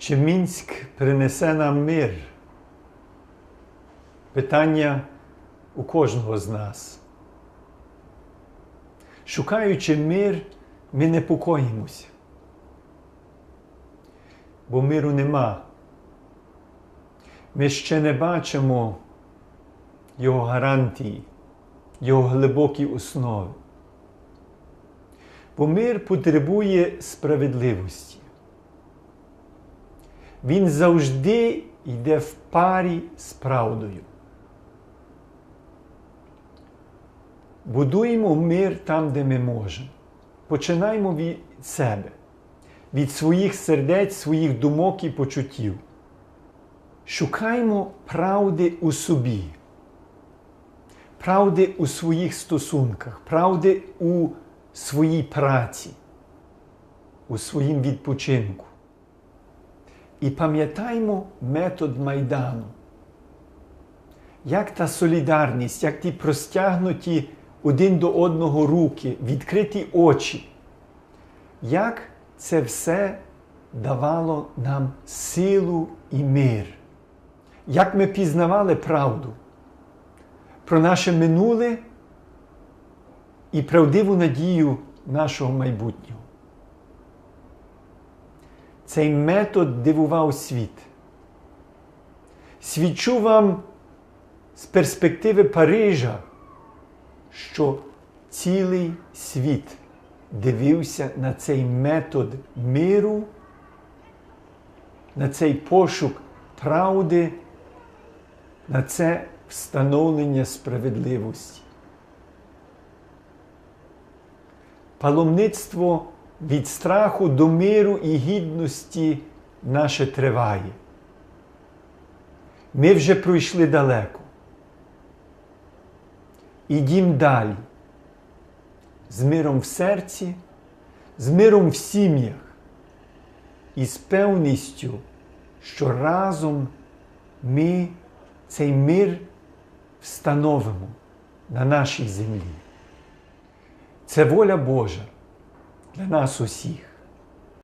Чи Мінськ принесе нам мир? Питання у кожного з нас. Шукаючи мир, ми непокоїмося. Бо миру нема. Ми ще не бачимо його гарантії, його глибокі основи. Бо мир потребує справедливості. Він завжди йде в парі з правдою. Будуємо мир там, де ми можемо. Починаємо від себе, від своїх сердець, своїх думок і почуттів. Шукаємо правди у собі, правди у своїх стосунках, правди у своїй праці, у своїм відпочинку. І пам'ятаємо метод Майдану. Як та солідарність, як ті простягнуті один до одного руки, відкриті очі, як це все давало нам силу і мир, як ми пізнавали правду про наше минуле і правдиву надію нашого майбутнього. Цей метод дивував світ. Свідчу вам з перспективи Парижа, що цілий світ дивився на цей метод миру, на цей пошук правди, на це встановлення справедливості. Паломництво від страху до миру і гідності наше триває. Ми вже пройшли далеко. Ідім далі. З миром в серці, з миром в сім'ях і з певністю, що разом ми цей мир встановимо на нашій землі. Це воля Божа для нас усіх.